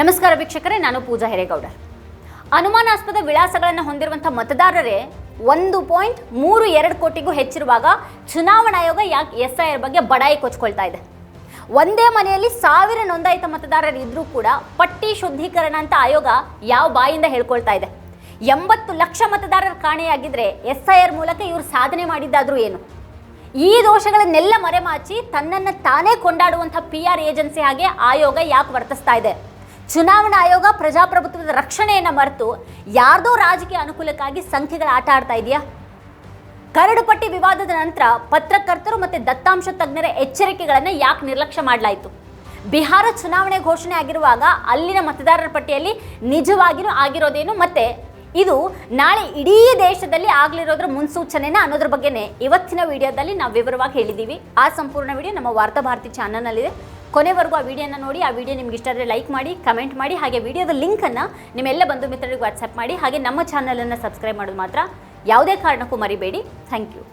ನಮಸ್ಕಾರ ವೀಕ್ಷಕರೇ, ನಾನು ಪೂಜಾ ಹಿರೇಗೌಡ ಅನುಮಾನಾಸ್ಪದ ವಿಳಾಸಗಳನ್ನು ಹೊಂದಿರುವಂಥ ಮತದಾರರೇ, ಒಂದು ಪಾಯಿಂಟ್ ಮೂರು ಎರಡು ಕೋಟಿಗೂ ಹೆಚ್ಚಿರುವಾಗ ಚುನಾವಣಾ ಆಯೋಗ ಯಾಕೆ ಎಸ್ ಐ ಆರ್ ಬಗ್ಗೆ ಬಡಾಯಿ ಕೊಚ್ಕೊಳ್ತಾ ಇದೆ. ಒಂದೇ ಮನೆಯಲ್ಲಿ ಸಾವಿರ ನೋಂದಾಯಿತ ಮತದಾರರು ಇದ್ರೂ ಕೂಡ ಪಟ್ಟಿ ಶುದ್ಧೀಕರಣ ಅಂತ ಆಯೋಗ ಯಾವ ಬಾಯಿಂದ ಹೇಳ್ಕೊಳ್ತಾ ಇದೆ. ಎಂಬತ್ತು ಲಕ್ಷ ಮತದಾರರ ಕಾಣೆಯಾಗಿದ್ರೆ ಎಸ್ ಐ ಆರ್ ಮೂಲಕ ಇವರು ಸಾಧನೆ ಮಾಡಿದ್ದಾದ್ರೂ ಏನು? ಈ ದೋಷಗಳನ್ನೆಲ್ಲ ಮರೆಮಾಚಿ ತನ್ನನ್ನು ತಾನೇ ಕೊಂಡಾಡುವಂಥ ಪಿ ಆರ್ ಏಜೆನ್ಸಿ ಹಾಗೆ ಆಯೋಗ ಯಾಕೆ ವರ್ತಿಸ್ತಾ ಇದೆ? ಚುನಾವಣಾ ಆಯೋಗ ಪ್ರಜಾಪ್ರಭುತ್ವದ ರಕ್ಷಣೆಯನ್ನು ಮರೆತು ಯಾರ್ದೋ ರಾಜಕೀಯ ಅನುಕೂಲಕ್ಕಾಗಿ ಸಂಖ್ಯೆಗಳ ಆಟ ಆಡ್ತಾ ಇದೆಯಾ? ಕರಡು ಪಟ್ಟಿ ವಿವಾದದ ನಂತರ ಪತ್ರಕರ್ತರು ಮತ್ತು ದತ್ತಾಂಶ ತಜ್ಞರ ಎಚ್ಚರಿಕೆಗಳನ್ನು ಯಾಕೆ ನಿರ್ಲಕ್ಷ್ಯ ಮಾಡಲಾಯಿತು? ಬಿಹಾರ ಚುನಾವಣೆ ಘೋಷಣೆ ಆಗಿರುವಾಗ ಅಲ್ಲಿನ ಮತದಾರರ ಪಟ್ಟಿಯಲ್ಲಿ ನಿಜವಾಗಿಯೂ ಆಗಿರೋದೇನು ಮತ್ತೆ? ಇದು ನಾಳೆ ಇಡೀ ದೇಶದಲ್ಲಿ ಆಗಲಿರೋದ್ರ ಮುನ್ಸೂಚನೆನ ಅನ್ನೋದ್ರ ಬಗ್ಗೆನೇ ಇವತ್ತಿನ ವಿಡಿಯೋದಲ್ಲಿ ನಾವು ವಿವರವಾಗಿ ಹೇಳಿದ್ದೀವಿ ಆ ಸಂಪೂರ್ಣ ವಿಡಿಯೋ ನಮ್ಮ ವಾರ್ತಾ ಭಾರತಿ ಚಾನಲ್ನಲ್ಲಿದೆ. ಕೊನೆವರೆಗೂ ಆ ವಿಡಿಯೋನ ನೋಡಿ, ಆ ವಿಡಿಯೋ ನಿಮ್ಗೆ ಇಷ್ಟ ಆದರೆ ಲೈಕ್ ಮಾಡಿ ಕಮೆಂಟ್ ಮಾಡಿ, ಹಾಗೆ ವಿಡಿಯೋದ ಲಿಂಕನ್ನು ನಿಮ್ಮೆಲ್ಲ ಬಂಧು ಮಿತ್ರರಿಗೆ ವಾಟ್ಸಪ್ ಮಾಡಿ, ಹಾಗೆ ನಮ್ಮ ಚಾನಲನ್ನು ಸಬ್ಸ್ಕ್ರೈಬ್ ಮಾಡೋದು ಮಾತ್ರ. ಯಾವುದೇ ಕಾರಣಕ್ಕೂ ಮರಿಬೇಡಿ. Thank you